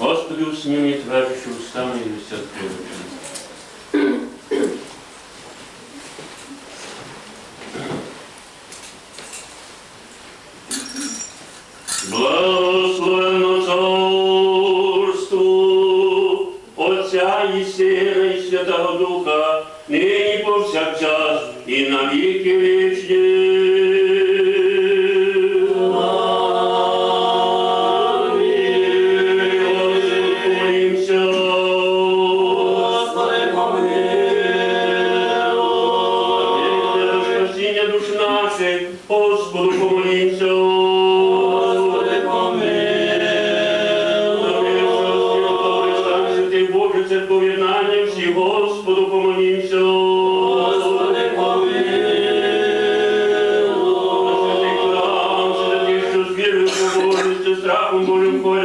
Господи, усними мені твержу, устами і все Domnul împotriva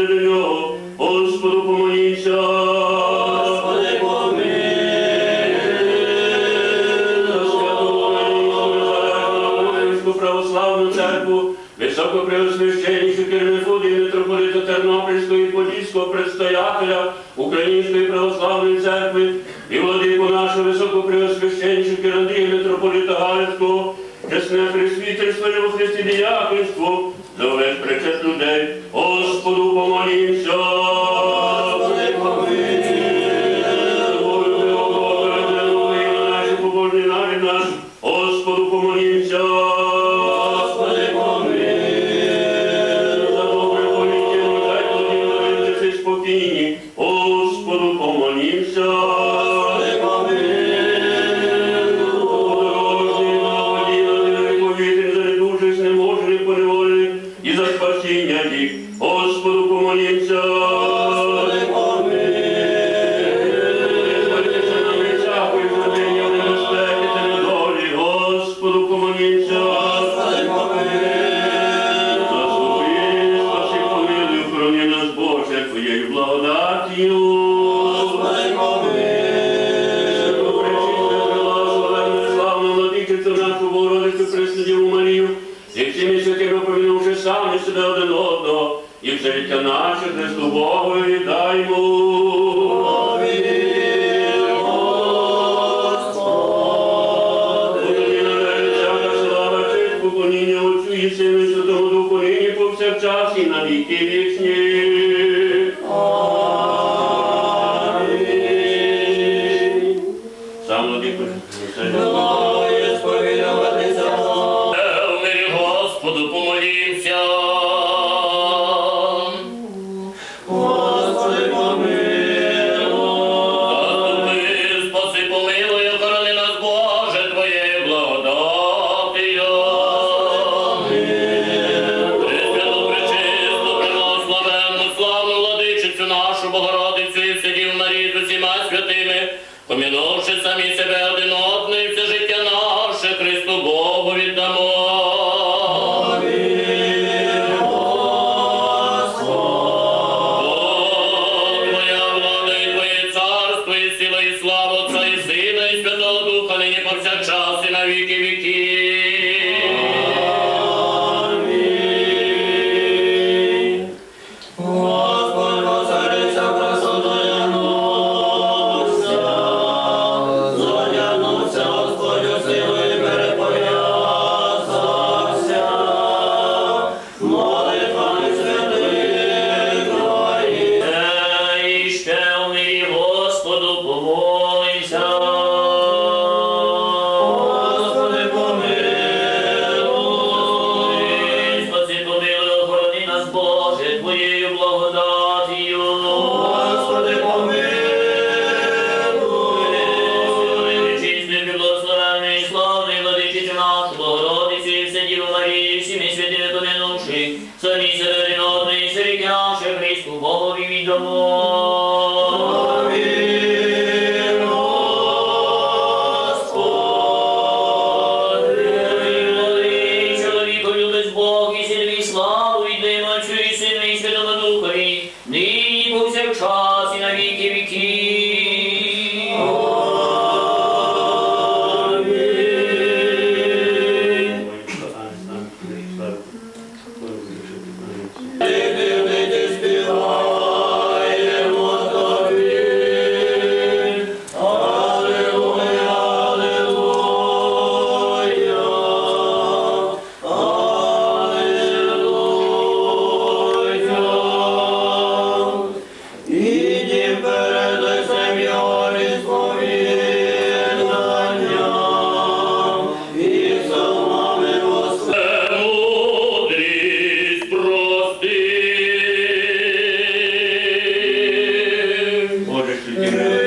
you can.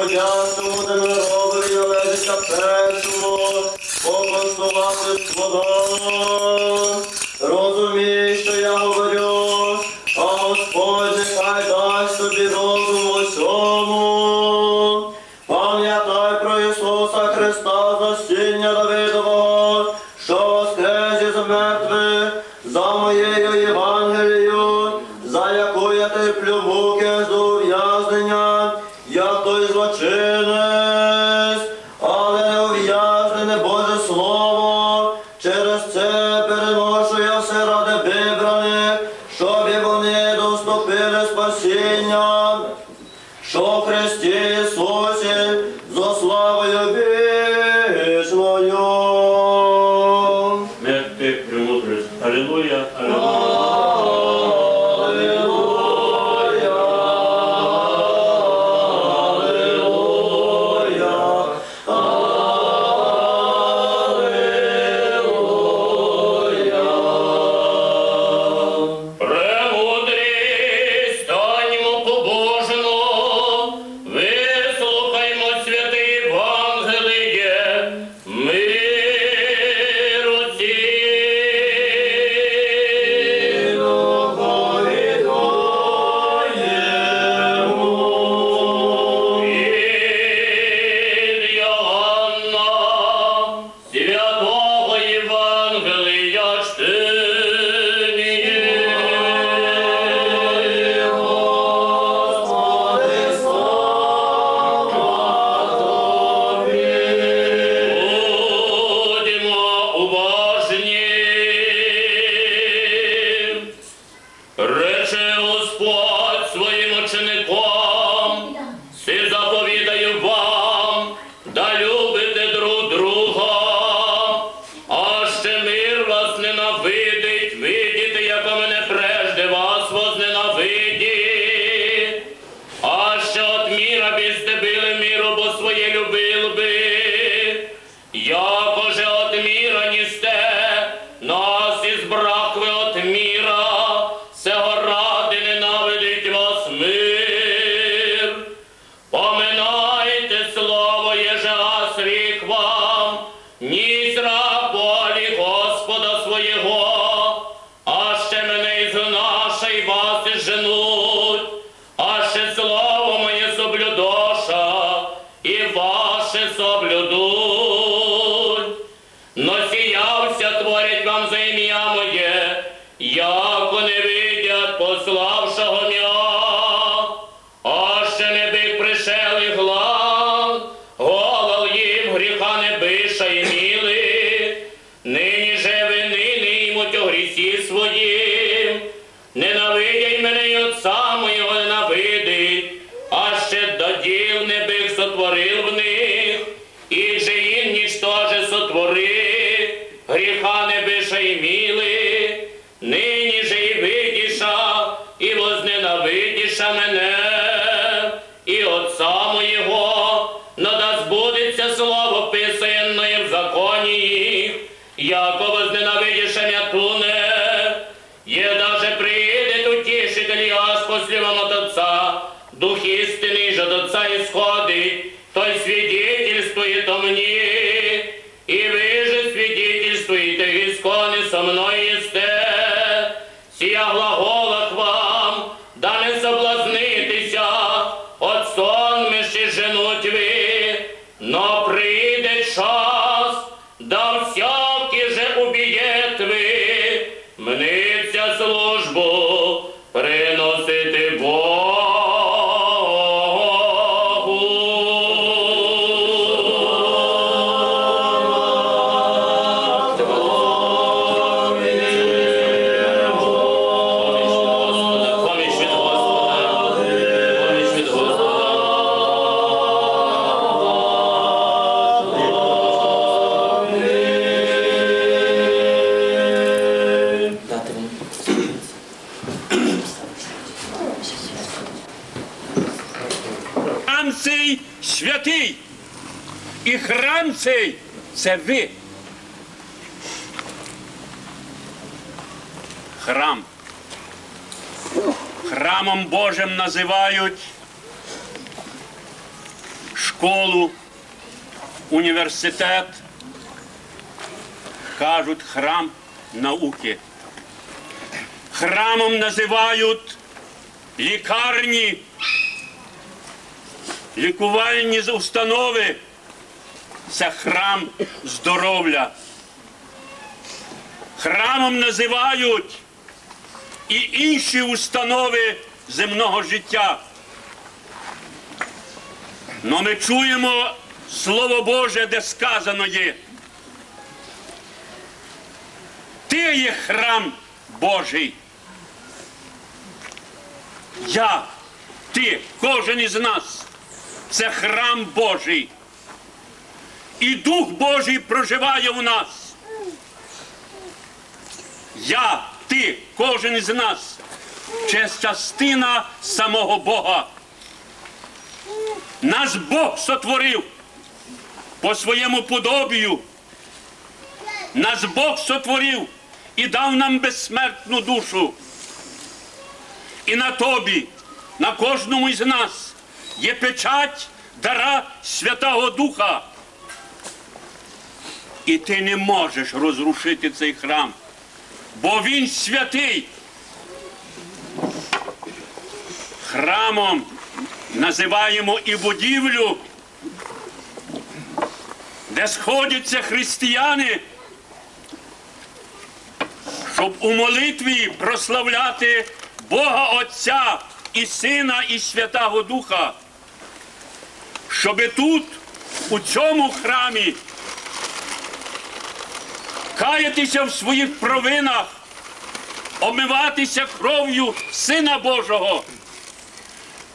Трудящому демирові належиться першому, покоштувати свого. sobre o do утішитель аж от отца, дух истины же от отца исходит, той свидетельствует о мені, святий. І храм цей це ви. Храм. Храмом Божим називають школу, університет. Кажуть храм науки. Храмом називають лікарні лікувальні установи це храм здоров'я. Храмом називають і інші установи земного життя. Но ми чуємо Слово Боже, де сказано є. Ти є храм Божий. Я, ти, кожен із нас це храм Божий. І Дух Божий проживає у нас. Я, ти, кожен із нас це частина самого Бога. Нас Бог сотворив по своєму подобію. Нас Бог сотворив і дав нам безсмертну душу. І на тобі, на кожному із нас є печать дара Святого Духа. І ти не можеш розрушити цей храм, бо він святий. Храмом називаємо і будівлю, де сходяться християни, щоб у молитві прославляти Бога Отця і Сина, і Святого Духа. Щоби тут, у цьому храмі, каятися в своїх провинах, омиватися кров'ю Сина Божого,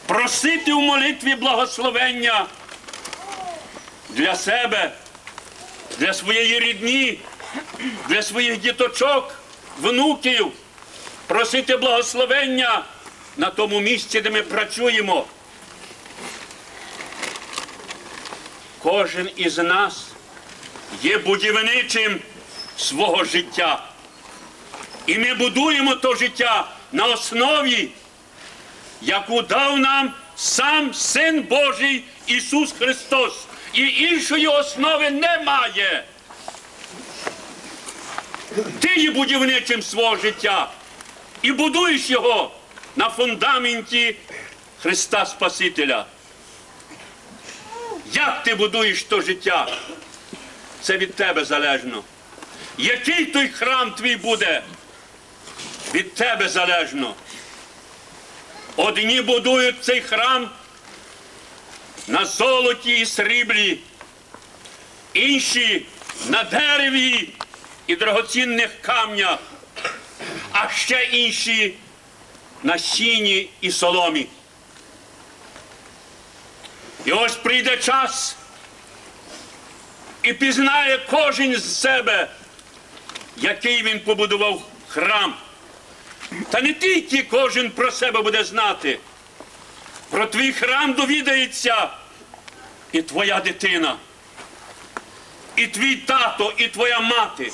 просити в молитві благословення для себе, для своєї рідні, для своїх діточок, внуків, просити благословення на тому місці, де ми працюємо. Кожен із нас є будівничим свого життя. І ми будуємо то життя на основі, яку дав нам сам Син Божий Ісус Христос. І іншої основи немає. Ти є будівничим свого життя і будуєш його на фундаменті Христа Спасителя. Як ти будуєш то життя? Це від тебе залежно. Який той храм твій буде? Від тебе залежно. Одні будують цей храм на золоті і сріблі, інші на дереві і драгоцінних камнях, а ще інші на сіні і соломі. І ось прийде час, і пізнає кожен з себе, який він побудував храм. Та не тільки кожен про себе буде знати. Про твій храм довідається і твоя дитина, і твій тато, і твоя мати.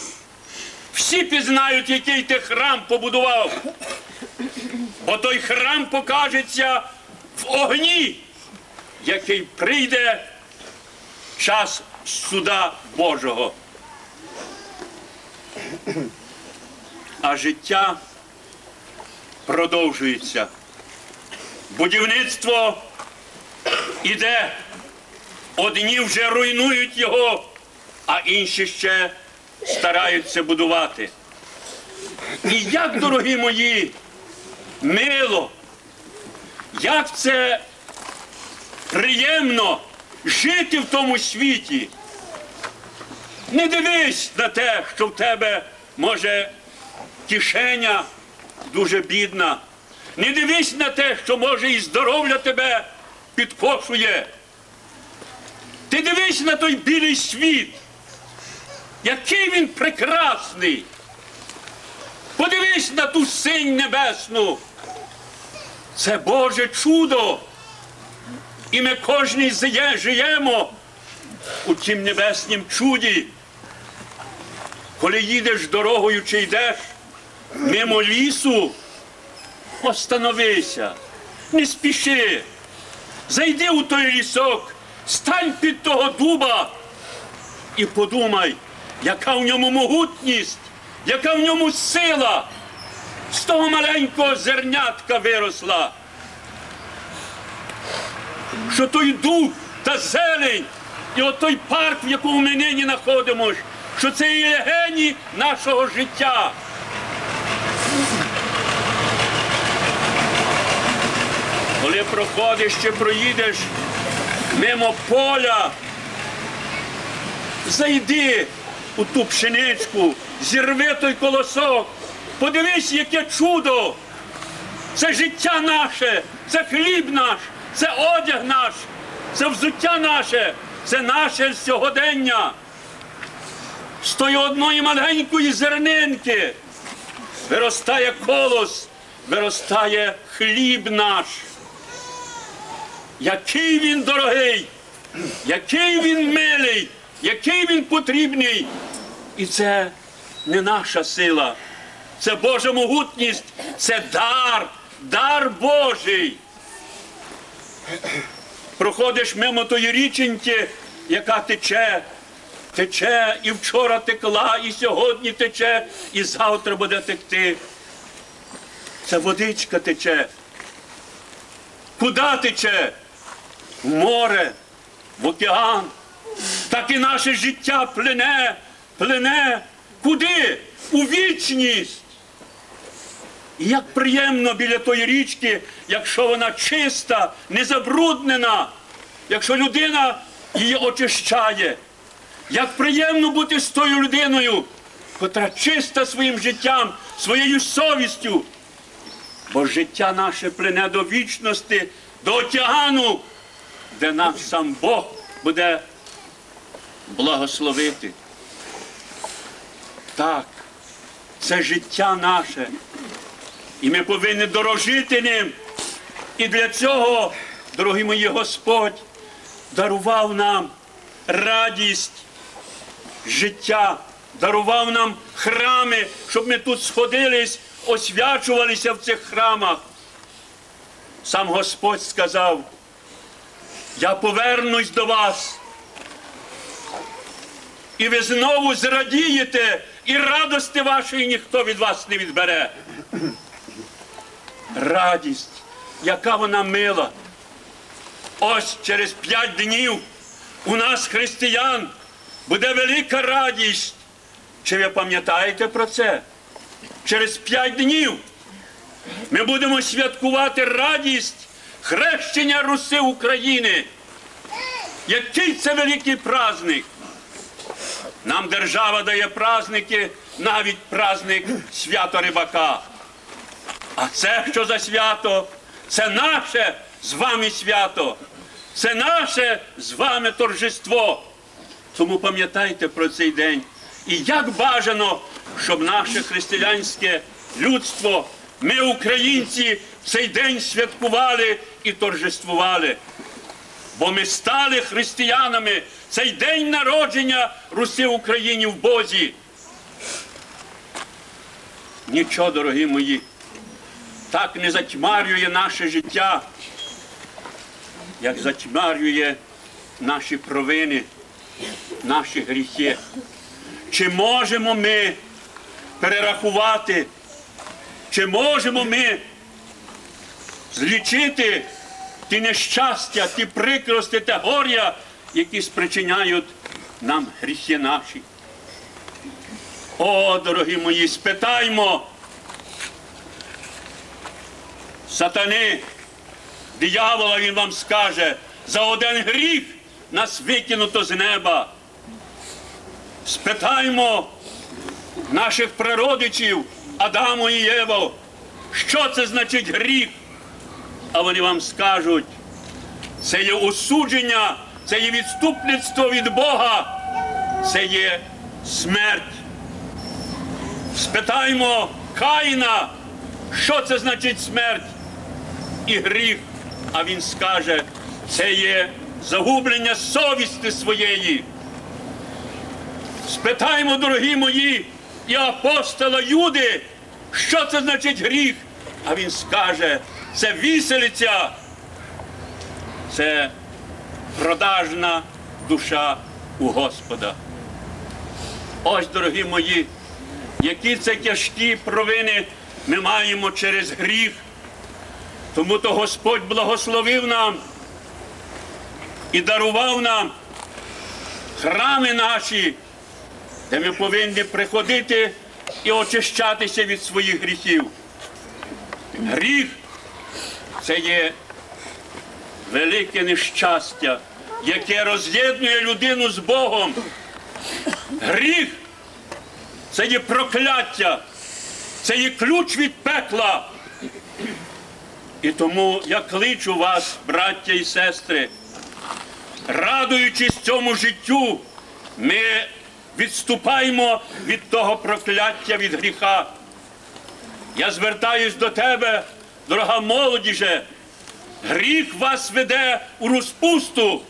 Всі пізнають, який ти храм побудував. Бо той храм покажеться в огні, який прийде час суда Божого. А життя продовжується. Будівництво іде. Одні вже руйнують його, а інші ще стараються будувати. І як, дорогі мої, мило, як це приємно жити в тому світі. Не дивись на те, що в тебе може кишеня дуже бідна. Не дивись на те, що може і здоров'я тебе підкошує. Ти дивись на той білий світ, який він прекрасний. Подивись на ту синь небесну. Це Боже чудо. І ми кожний зє- живемо у тім небеснім чуді. Коли їдеш дорогою чи йдеш мимо лісу, остановися, не спіши. Зайди у той лісок, стань під того дуба і подумай, яка в ньому могутність, яка в ньому сила. З того маленького зернятка виросла. Що той дуб та зелень, і от той парк, в якому ми нині знаходимося, що це і легені нашого життя. Коли проходиш чи проїдеш мимо поля, зайди у ту пшеничку, зірви той колосок, подивись, яке чудо. Це життя наше, це хліб наш, це одяг наш, це взуття наше, це наше сьогодення. З тої одної маленької зернинки виростає колос, виростає хліб наш. Який він дорогий, який він милий, який він потрібний. І це не наша сила, це Божа могутність, це дар, дар Божий. Проходиш мимо тої річеньки, яка тече, тече, і вчора текла, і сьогодні тече, і завтра буде текти. Це водичка тече. Куди тече? В море, в океан. Так і наше життя плине, плине. Куди? У вічність. І як приємно біля тої річки, якщо вона чиста, не забруднена, якщо людина її очищає. Як приємно бути з тою людиною, котра чиста своїм життям, своєю совістю. Бо життя наше плине до вічності, до океану, де нас сам Бог буде благословити. Так, це життя наше. І ми повинні дорожити ним. І для цього, дорогі мої, Господь дарував нам радість життя, дарував нам храми, щоб ми тут сходились, освячувалися в цих храмах. Сам Господь сказав, я повернусь до вас. І ви знову зрадієте, і радости вашої ніхто від вас не відбере. Радість, яка вона мила. Ось через п'ять днів у нас, християн, буде велика радість. Чи ви пам'ятаєте про це? Через п'ять днів ми будемо святкувати радість хрещення Руси України. Який це великий праздник! Нам держава дає праздники, навіть праздник свято рибака. А це що за свято? Це наше з вами свято. Це наше з вами торжество. Тому пам'ятайте про цей день. І як бажано, щоб наше християнське людство, ми, українці, цей день святкували і торжествували. Бо ми стали християнами. Цей день народження Руси в Україні в Бозі. Нічого, дорогі мої, так не затьмарює наше життя, як затьмарює наші провини, наші гріхи. Чи можемо ми перерахувати, чи можемо ми злічити ті нещастя, ті прикрости та горя, які спричиняють нам гріхи наші? О, дорогі мої, спитаймо сатани, диявола, він вам скаже, за один гріх нас викинуто з неба. Спитаймо наших прародичів Адаму і Єву, що це значить гріх? А вони вам скажуть, це є осудження, це є відступництво від Бога, це є смерть. Спитаймо Каїна, що це значить смерть і гріх. А він скаже, це є загублення совісті своєї. Спитаймо, дорогі мої, і апостола Юди, що це значить гріх? А він скаже, це віселиця, це продажна душа у Господа. Ось, дорогі мої, які це тяжкі провини ми маємо через гріх. Тому то Господь благословив нам і дарував нам храми наші, де ми повинні приходити і очищатися від своїх гріхів. Гріх це є велике нещастя, яке роз'єднує людину з Богом. Гріх це є прокляття, це є ключ від пекла. І тому я кличу вас, браття і сестри, радуючись цьому життю, ми відступаємо від того прокляття від гріха. Я звертаюсь до тебе, дорога молодіже. Гріх вас веде у розпусту,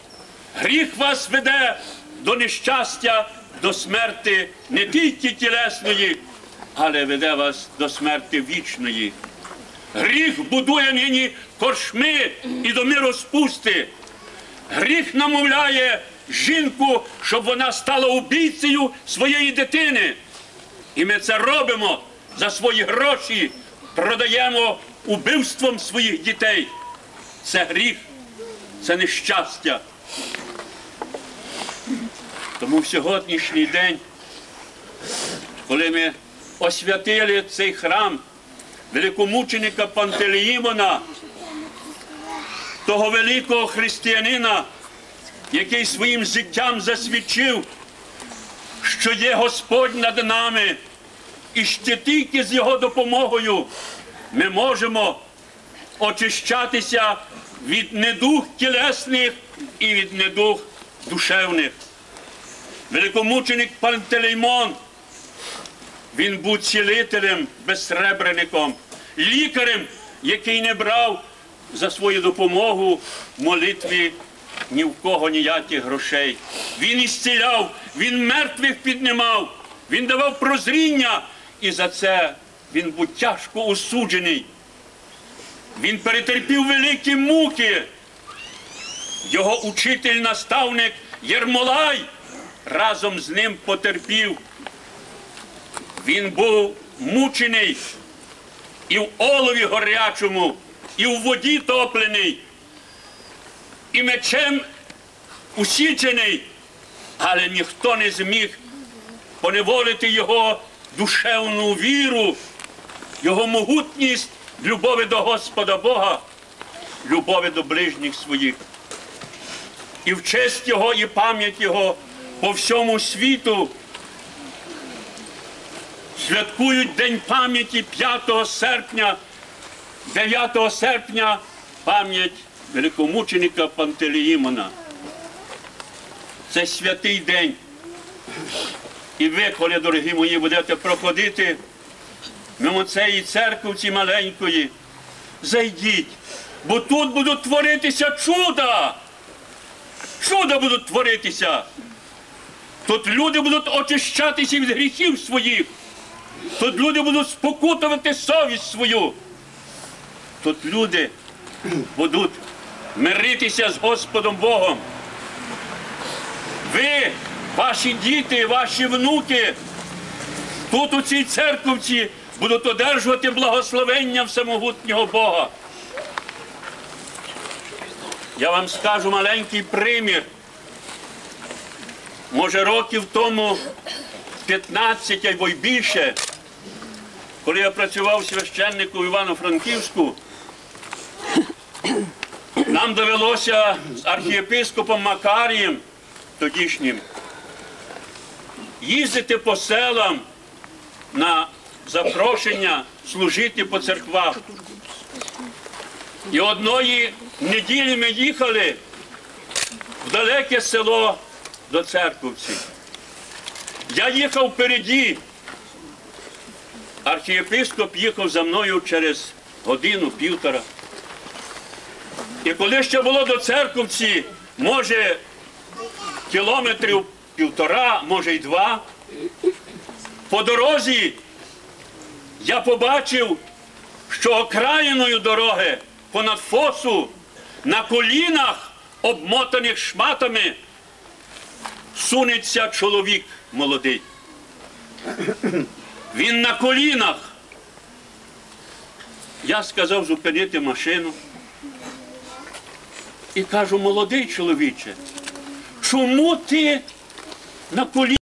гріх вас веде до нещастя, до смерти не тільки тілесної, але веде вас до смерти вічної. Гріх будує нині коршми і доми розпусти. Гріх намовляє жінку, щоб вона стала убійцею своєї дитини. І ми це робимо за свої гроші, продаємо убивством своїх дітей. Це гріх, це нещастя. Тому в сьогоднішній день, коли ми освятили цей храм великомученика Пантелеїмона, того великого християнина, який своїм життям засвідчив, що є Господь над нами, і ще тільки з Його допомогою ми можемо очищатися від недух тілесних і від недух душевних. Великомученик Пантелеймон, він був цілителем, безсребреником, лікарем, який не брав за свою допомогу в молитві ні в кого ніяких грошей. Він ісціляв, він мертвих піднімав, він давав прозріння, і за це він був тяжко осуджений. Він перетерпів великі муки. Його учитель, наставник Єрмолай разом з ним потерпів. Він був мучений і в олові горячому, і в воді топлений, і мечем усічений, але ніхто не зміг поневолити його душевну віру, його могутність любові до Господа Бога, любові до ближніх своїх. І в честь його і пам'ять його по всьому світу святкують День пам'яті 5 серпня, 9 серпня пам'ять великомученика Пантелеїмона. Це святий день. І ви, коли, дорогі мої, будете проходити мимо цієї церковці маленької, зайдіть, бо тут будуть творитися чуда. Чуда будуть творитися. Тут люди будуть очищатися від гріхів своїх. Тут люди будуть спокутувати совість свою. Тут люди будуть миритися з Господом Богом. Ви, ваші діти, ваші внуки, тут у цій церковці будуть одержувати благословення всемогутнього Бога. Я вам скажу маленький примір. Може, років тому 15 або й більше, коли я працював священником Івано-Франківську, нам довелося з архієпископом Макарієм тодішнім їздити по селам на запрошення служити по церквах. І одної неділі ми їхали в далеке село до церковці. Я їхав впереді. Архієпископ їхав за мною через годину-півтора. І коли ще було до церковці, може, кілометрів півтора, може й два, по дорозі я побачив, що окраїною дороги понад фосу на колінах, обмотаних шматами, сунеться чоловік молодий. Він на колінах. Я сказав зупинити машину. І кажу, молодий чоловіче, чому ти на колінах?